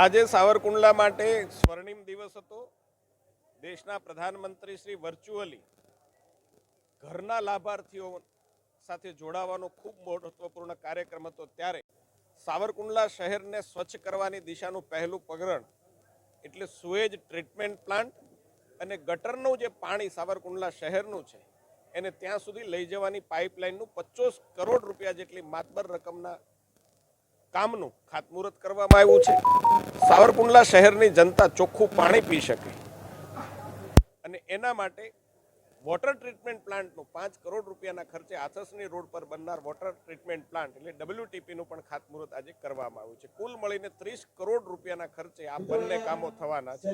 આજે સાવરકુંડલા માટે સ્વર્ણિમ દિવસ હતો. દેશના પ્રધાનમંત્રી શ્રી વર્ચ્યુઅલી ઘરના લાભાર્થીઓ સાથે જોડાવાનો ખૂબ મહત્વપૂર્ણ કાર્યક્રમ હતો. ત્યારે સાવરકુંડલા શહેરને સ્વચ્છ કરવાની દિશાનું પહેલું પગરણ એટલે સુએજ ટ્રીટમેન્ટ પ્લાન્ટ અને ગટરનું જે પાણી સાવરકુંડલા શહેરનું છે, એને ત્યાં સુધી લઈ જવાની પાઇપલાઇનનું પચોસ કરોડ રૂપિયા જેટલી માતબર રકમના કામનું ખાતમુહૂર્ત કરવામાં આવ્યું છે. સાવરકુંડલા શહેરની જનતા ચોખ્ખું પાણી પી શકે. અને એના માટે વોટર ટ્રીટમેન્ટ પ્લાન્ટનું પાંચ કરોડ રૂપિયાના ખર્ચે આથસની રોડ પર બનનાર વોટર ટ્રીટમેન્ટ પ્લાન્ટ એટલે ડબલ્યુટીપીનું પણ ખાતમુહૂર્ત આજે કરવામાં આવ્યું છે. કુલ મળીને ત્રીસ કરોડ રૂપિયાના ખર્ચે આ બંને કામો થવાના છે.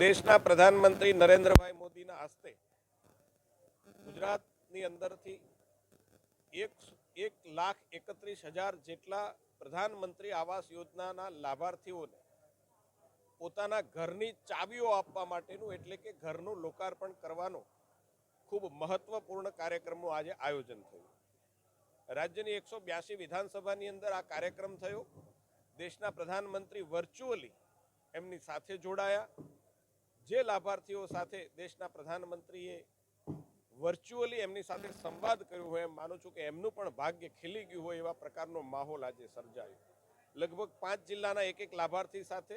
દેશના પ્રધાનમંત્રી નરેન્દ્રભાઈ મોદીના હસ્તે ગુજરાતની અંદરથી એક એક લાખ એકત્રીસ હજાર જેટલા પ્રધાનમંત્રી આવાસ યોજનાના લાભાર્થીઓને પોતાના ઘરની ચાવીઓ આપવા માટેનું એટલે કે ઘરનું લોકાર્પણ કરવાનો ખૂબ મહત્વપૂર્ણ કાર્યક્રમનું આજે આયોજન થયું. રાજ્યની એકસો બ્યાસી વિધાનસભાની અંદર આ કાર્યક્રમ થયો. દેશના પ્રધાનમંત્રી વર્ચ્યુઅલી એમની સાથે જોડાયા. જે લાભાર્થીઓ સાથે દેશના પ્રધાનમંત્રીએ વર્ચ્યુઅલી એમની સાથે સંવાદ કર્યો હોય એમ માનું છું કે એમનું પણ ભાગ્ય ખીલી ગયું હોય એવા પ્રકારનો માહોલ આજે સર્જાયો. લગભગ પાંચ જિલ્લાના એક એક લાભાર્થી સાથે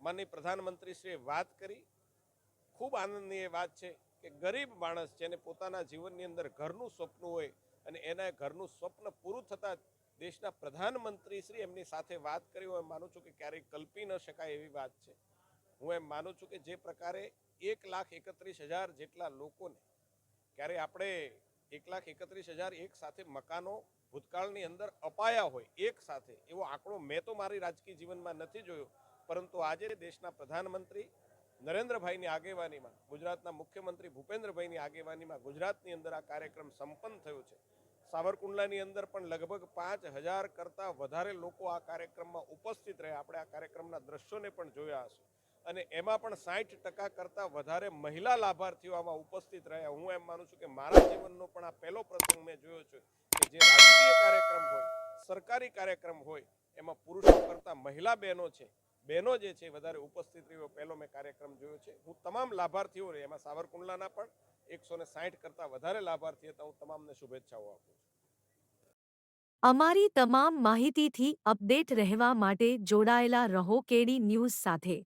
માનની પ્રધાનમંત્રીશ્રીએ વાત કરી. ખૂબ આનંદની એ વાત છે કે ગરીબ માણસ જેને પોતાના જીવનની અંદર ઘરનું સ્વપ્ન હોય અને એના ઘરનું સ્વપ્ન પૂરું થતાં દેશના પ્રધાનમંત્રી શ્રી એમની સાથે વાત કરી હું એમ માનું છું કે ક્યારેય કલ્પી ન શકાય એવી વાત છે. હું એમ માનું છું કે જે પ્રકારે એક લાખ એકત્રીસ હજાર જેટલા લોકોને ક્યારે આપણે એક લાખ એકત્રીસ હજાર એક સાથે મકાનો ભૂતકાળની અંદર અપાયા હોય એક સાથે, એવો આંકડો મેં તો મારી રાજકીય જીવનમાં નથી જોયો. પરંતુ આજે દેશના પ્રધાનમંત્રી નરેન્દ્રભાઈની આગેવાનીમાં, ગુજરાતના મુખ્યમંત્રી ભૂપેન્દ્રભાઈની આગેવાનીમાં ગુજરાતની અંદર આ કાર્યક્રમ સંપન્ન થયો છે. સાવરકુંડલાની અંદર પણ લગભગ પાંચ હજાર કરતાં વધારે લોકો આ કાર્યક્રમમાં ઉપસ્થિત રહ્યા. આપણે આ કાર્યક્રમના દ્રશ્યોને પણ જોયા હશે. અને એમાં પણ સાઠ ટકા કરતાં વધારે મહિલા લાભાર્થીઓ આમાં ઉપસ્થિત રહ્યા. હું એમ માનું છું કે મારા જીવનનો પણ આ પહેલો પ્રસંગ મેં જોયો છે કે જે રાજકીય કાર્યક્રમ હોય, સરકારી કાર્યક્રમ હોય, એમાં પુરુષો કરતાં મહિલા બહેનો છે. બહેનો જે છે વધારે ઉપસ્થિત રહ્યો. પહેલો મેં કાર્યક્રમ જોયો છે. હું તમામ લાભાર્થીઓ રહે એમાં સાવરકુંડલાના પણ એકસો ને સાઠ કરતાં વધારે લાભાર્થી હતા. હું તમામને શુભેચ્છાઓ આપું અમારી તમામ માહિતીથી અપડેટ રહેવા માટે જોડાયેલા રહો કેડી ન્યૂઝ સાથે.